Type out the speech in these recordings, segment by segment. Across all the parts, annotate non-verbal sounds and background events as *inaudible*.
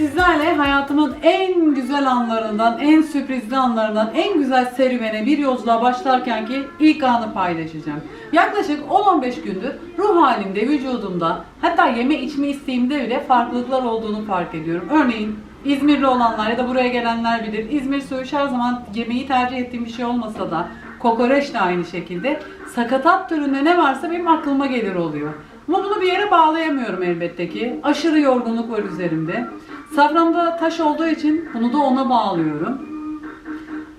sizlerle hayatımın en güzel anlarından, en sürprizli anlarından, en güzel serüvene bir yolculuğa başlarken ki ilk anı paylaşacağım. Yaklaşık 10-15 gündür ruh halimde, vücudumda, hatta yeme içme isteğimde bile farklılıklar olduğunu fark ediyorum. Örneğin İzmirli olanlar ya da buraya gelenler bilir. İzmir söğüş her zaman yemeği tercih ettiğim bir şey olmasa da kokoreç de aynı şekilde. Sakatat türünde ne varsa benim aklıma gelir oluyor. Ama bunu bir yere bağlayamıyorum elbette ki. Aşırı yorgunluk var üzerimde. Saframda taş olduğu için bunu da ona bağlıyorum.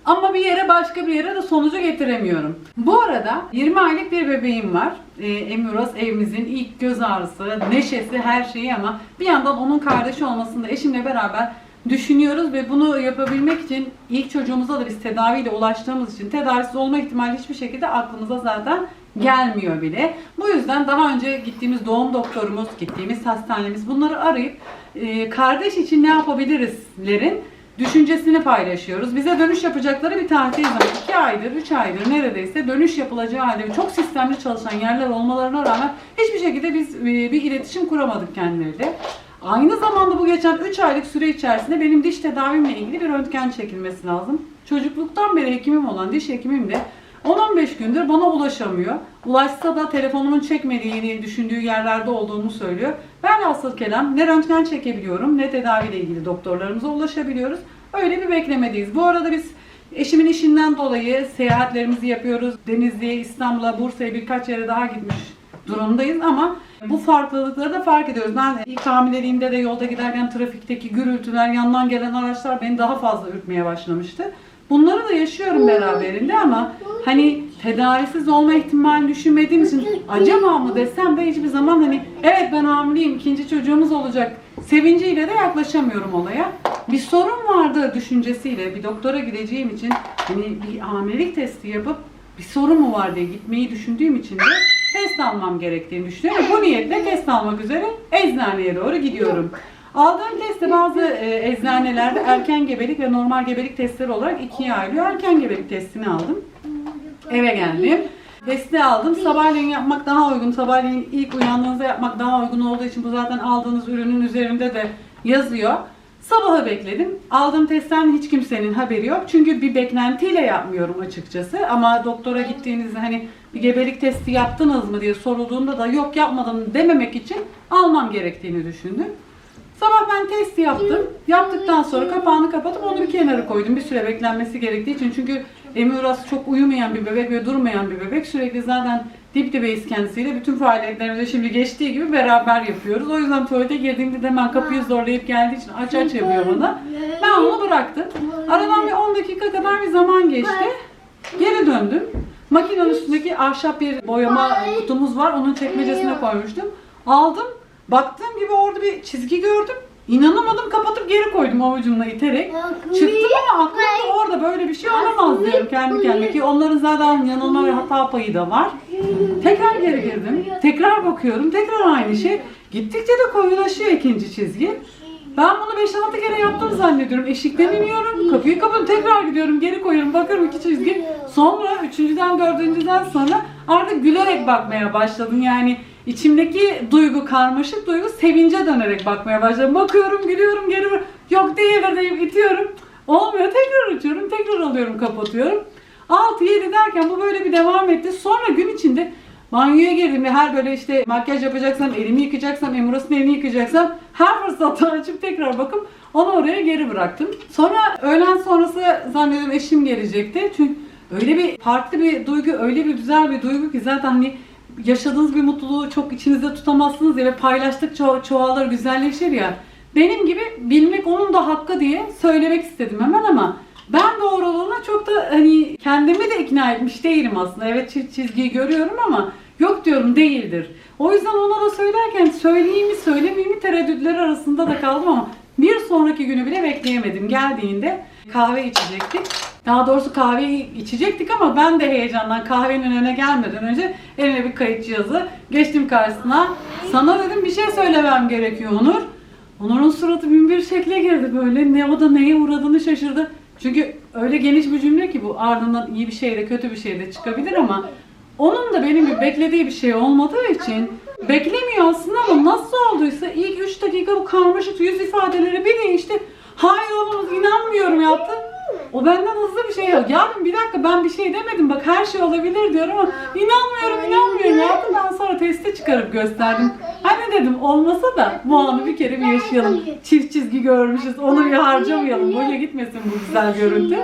Ama bir yere başka bir yere de sonucu getiremiyorum. Bu arada 20 aylık bir bebeğim var. Ee, Emiros evimizin ilk göz ağrısı, neşesi, her şeyi ama bir yandan onun kardeşi olmasını da eşimle beraber düşünüyoruz ve bunu yapabilmek için ilk çocuğumuza da biz tedaviyle ulaştığımız için tedavisiz olma ihtimali hiçbir şekilde aklımıza zaten gelmiyor bile. Bu yüzden daha önce gittiğimiz doğum doktorumuz, gittiğimiz hastanemiz bunları arayıp e, kardeş için ne yapabilirizlerin düşüncesini paylaşıyoruz. Bize dönüş yapacakları bir tarihte zaman 2 aydır, 3 aydır neredeyse dönüş yapılacağı halde çok sistemli çalışan yerler olmalarına rağmen hiçbir şekilde biz e, bir iletişim kuramadık kendileriyle. Aynı zamanda bu geçen 3 aylık süre içerisinde benim diş tedavimle ilgili bir röntgen çekilmesi lazım. Çocukluktan beri hekimim olan diş hekimim de 10-15 gündür bana ulaşamıyor. Ulaşsa da telefonumun çekmediğini düşündüğü yerlerde olduğunu söylüyor. Ben asıl kelam ne röntgen çekebiliyorum ne tedaviyle ilgili doktorlarımıza ulaşabiliyoruz. Öyle bir beklemedeyiz. Bu arada biz eşimin işinden dolayı seyahatlerimizi yapıyoruz. Denizli'ye, İstanbul'a, Bursa'ya birkaç yere daha gitmiş durumdayız ama bu farklılıkları da fark ediyoruz. Ben ilk hamileliğimde de yolda giderken trafikteki gürültüler, yandan gelen araçlar beni daha fazla ürkmeye başlamıştı. Bunları da yaşıyorum beraberinde ama hani tedavisiz olma ihtimalini düşünmediğim için acaba mı desem de hiçbir zaman hani evet ben hamileyim ikinci çocuğumuz olacak sevinciyle de yaklaşamıyorum olaya. Bir sorun vardı düşüncesiyle bir doktora gideceğim için hani bir hamilelik testi yapıp bir sorun mu var diye gitmeyi düşündüğüm için de test almam gerektiğini düşünüyorum. Bu niyetle test almak üzere eczaneye doğru gidiyorum. Aldığım testi bazı e, eczanelerde erken gebelik ve normal gebelik testleri olarak ikiye ayrılıyor. Erken gebelik testini aldım. Eve geldim. Testi aldım. Sabahleyin yapmak daha uygun. Sabahleyin ilk uyandığınızda yapmak daha uygun olduğu için bu zaten aldığınız ürünün üzerinde de yazıyor. Sabahı bekledim. Aldığım testten hiç kimsenin haberi yok. Çünkü bir beklentiyle yapmıyorum açıkçası. Ama doktora gittiğinizde hani bir gebelik testi yaptınız mı diye sorulduğunda da yok yapmadım dememek için almam gerektiğini düşündüm. Sabah ben testi yaptım. Yaptıktan sonra kapağını kapatıp onu bir kenara koydum. Bir süre beklenmesi gerektiği için. Çünkü Emiras çok uyumayan bir bebek ve durmayan bir bebek. Sürekli zaten dip dibeyiz kendisiyle. Bütün faaliyetlerimizi şimdi geçtiği gibi beraber yapıyoruz. O yüzden tuvalete girdiğimde de hemen kapıyı zorlayıp geldiği için aç aç yapıyor bana. Ben onu bıraktım. Aradan bir 10 dakika kadar bir zaman geçti. Geri döndüm. Makinenin üstündeki ahşap bir boyama kutumuz var. Onun çekmecesine koymuştum. Aldım. Baktığım gibi orada bir çizgi gördüm. İnanamadım kapatıp geri koydum avucumla iterek. Çıktım ama aklımda orada böyle bir şey olamaz diyorum kendi kendime ki onların zaten yanılma ve hata payı da var. Tekrar geri girdim. Tekrar bakıyorum. Tekrar aynı şey. Gittikçe de koyulaşıyor ikinci çizgi. Ben bunu 5-6 kere yaptım zannediyorum. Eşikten iniyorum. Kapıyı kapatıp tekrar gidiyorum. Geri koyuyorum. Bakıyorum iki çizgi. Sonra üçüncüden dördüncüden sonra artık gülerek bakmaya başladım. Yani içimdeki duygu, karmaşık duygu sevince dönerek bakmaya başladım. Bakıyorum, gülüyorum, geri yok değil deyip itiyorum. Olmuyor. Tekrar açıyorum. Tekrar alıyorum, kapatıyorum. 6-7 derken bu böyle bir devam etti. Sonra gün içinde banyoya girdim ve her böyle işte makyaj yapacaksam, elimi yıkacaksam, Emuras'ın elini yıkacaksam her fırsatta açıp tekrar bakıp onu oraya geri bıraktım. Sonra öğlen sonrası zannediyorum eşim gelecekti. Çünkü öyle bir farklı bir duygu, öyle bir güzel bir duygu ki zaten hani yaşadığınız bir mutluluğu çok içinizde tutamazsınız ya ve paylaştıkça ço- çoğalır, güzelleşir ya. Benim gibi bilmek onun da hakkı diye söylemek istedim hemen ama ben doğruluğuna çok da hani kendimi de ikna etmiş değilim aslında. Evet çiz- çizgiyi görüyorum ama yok diyorum değildir. O yüzden ona da söylerken söyleyeyim mi söylemeyeyim mi tereddütler arasında da kaldım ama bir sonraki günü bile bekleyemedim. Geldiğinde kahve içecektik. Daha doğrusu kahveyi içecektik ama ben de heyecandan kahvenin önüne gelmeden önce eline bir kayıt cihazı geçtim karşısına. Sana dedim bir şey söylemem gerekiyor Onur. Onur'un suratı bin bir şekle girdi böyle. Ne o da neye uğradığını şaşırdı. Çünkü öyle geniş bir cümle ki bu ardından iyi bir şey de kötü bir şey de çıkabilir ama Onun da benim gibi beklediği bir şey olmadığı için beklemiyor aslında ama nasıl olduysa ilk 3 dakika bu karmaşık yüz ifadeleri bir değişti. Hayır oğlum inanmıyorum yaptı. O benden hızlı bir şey yok. Yavrum bir dakika ben bir şey demedim. Bak her şey olabilir diyorum ama inanmıyorum inanmıyorum. Yaptı. Ben sonra testi çıkarıp gösterdim. Hani dedim? Olmasa da bu anı bir kere bir yaşayalım. Çift çizgi görmüşüz. Onu bir harcamayalım. Boşa gitmesin bu güzel görüntü.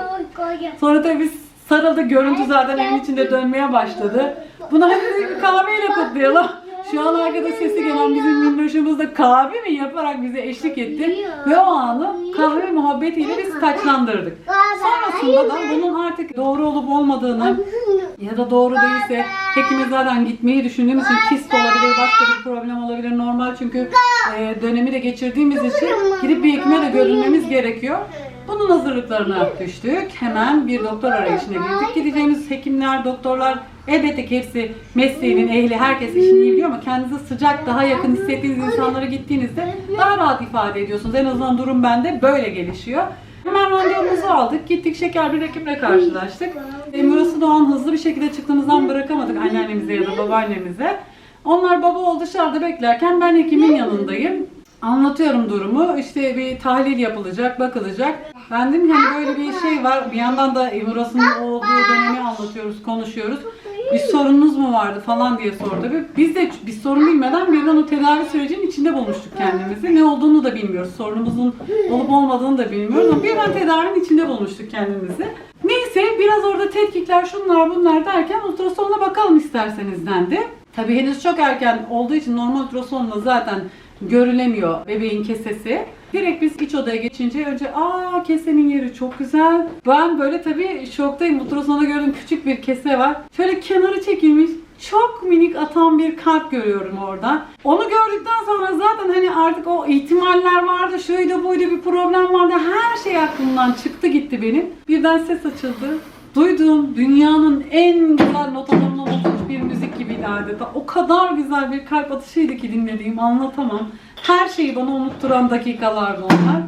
Sonra tabii biz sarıldı görüntü zaten evin içinde dönmeye başladı. Bunu hadi bir kahveyle kutlayalım. Şu an arkada sesi gelen bizim minnoşumuz da kahve mi yaparak bize eşlik etti. Ve o anı kahve muhabbetiyle biz taçlandırdık. Sonrasında da bunun artık doğru olup olmadığını ya da doğru değilse hekime zaten gitmeyi düşündüğümüz için kist olabilir, başka bir problem olabilir. Normal çünkü e, dönemi de geçirdiğimiz için gidip bir hekime de görünmemiz gerekiyor. Bunun hazırlıklarına düştük. Hemen bir doktor arayışına girdik. Gideceğimiz hekimler, doktorlar elbette ki hepsi mesleğinin ehli, herkes işini iyi biliyor ama kendinizi sıcak, daha yakın hissettiğiniz insanlara gittiğinizde daha rahat ifade ediyorsunuz. En azından durum bende böyle gelişiyor. Hemen randevumuzu aldık. Gittik şeker bir hekimle karşılaştık. E, Murası Doğan hızlı bir şekilde çıktığımızdan bırakamadık anneannemize ya da babaannemize. Onlar baba ol dışarıda beklerken ben hekimin yanındayım. Anlatıyorum durumu. İşte bir tahlil yapılacak, bakılacak. Ben dedim hani böyle bir şey var. Bir yandan da Muras'ın olduğu dönemi anlatıyoruz, konuşuyoruz. Bir sorununuz mu vardı falan diye sordu. Ve Biz de bir sorun bilmeden birden o tedavi sürecinin içinde bulmuştuk kendimizi. Ne olduğunu da bilmiyoruz. Sorunumuzun olup olmadığını da bilmiyoruz ama birden tedavinin içinde bulmuştuk kendimizi. Neyse biraz orada tetkikler şunlar bunlar derken ultrasonla bakalım isterseniz dendi. Tabii henüz çok erken olduğu için normal ultrasonla zaten görülemiyor bebeğin kesesi. Direkt biz iç odaya geçince önce aa kesenin yeri çok güzel. Ben böyle tabii şoktayım. Ultrasonda gördüğüm küçük bir kese var. Şöyle kenarı çekilmiş. Çok minik atan bir kalp görüyorum orada. Onu gördükten sonra zaten hani artık o ihtimaller vardı, şuydu buydu bir problem vardı. Her şey aklımdan çıktı gitti benim. Birden ses açıldı. Duyduğum dünyanın en güzel notalarına oturmuş bir müzik gibiydi adeta. O kadar güzel bir kalp atışıydı ki dinlediğim anlatamam. Her şeyi bana unutturan dakikalardı onlar.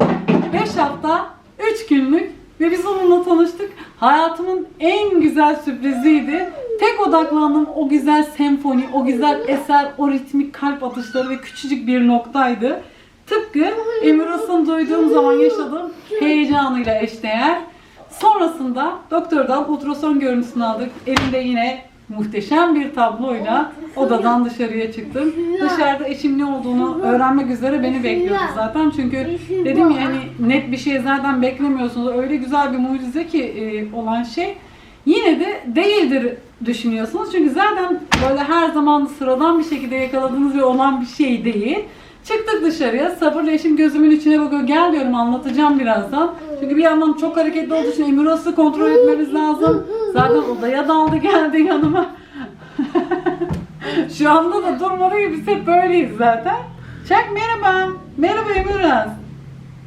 5 hafta, 3 günlük ve biz onunla tanıştık. Hayatımın en güzel sürpriziydi. Tek odaklandığım o güzel senfoni, o güzel eser, o ritmik kalp atışları ve küçücük bir noktaydı. Tıpkı Emiras'ın duyduğum zaman yaşadığım heyecanıyla eşdeğer. Sonrasında doktordan ultrason görüntüsünü aldık. Elimde yine muhteşem bir tabloyla odadan dışarıya çıktım. Dışarıda eşim ne olduğunu öğrenmek üzere beni bekliyordu zaten. Çünkü dedim ya hani net bir şey zaten beklemiyorsunuz. Öyle güzel bir mucize ki e, olan şey. Yine de değildir düşünüyorsunuz. Çünkü zaten böyle her zaman sıradan bir şekilde yakaladığınız ve olan bir şey değil. Çıktık dışarıya. Sabırla eşim gözümün içine bakıyor. Gel diyorum anlatacağım birazdan. Çünkü bir yandan çok hareketli olduğu için Emiras'ı kontrol etmemiz lazım. Zaten odaya daldı geldi yanıma. *laughs* Şu anda da durmadı gibi biz hep böyleyiz zaten. Çak merhaba. Merhaba Emiraz.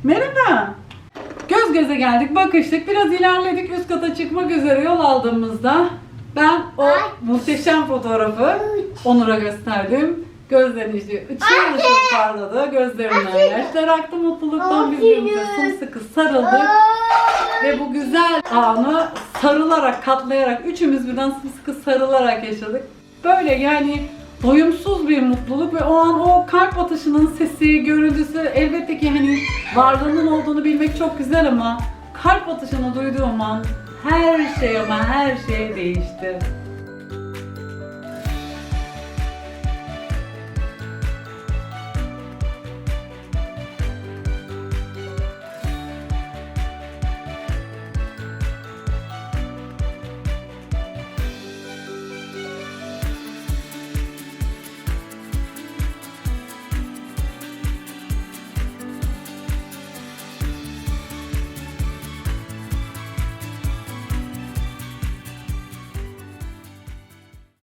Merhaba. Göz göze geldik, bakıştık. Biraz ilerledik. Üst kata çıkmak üzere yol aldığımızda ben o muhteşem fotoğrafı Onur'a gösterdim. Gözlerini işte ışıl ışıl parladı. Gözlerinden yaşlar aktı mutluluktan. Birbirimize sımsıkı sarıldık. Ve bu güzel anı sarılarak, katlayarak, üçümüz birden sımsıkı sarılarak yaşadık. Böyle yani doyumsuz bir mutluluk ve o an o kalp atışının sesi, görüntüsü elbette ki hani varlığının olduğunu bilmek çok güzel ama kalp atışını duyduğum an her şey ama her şey değişti.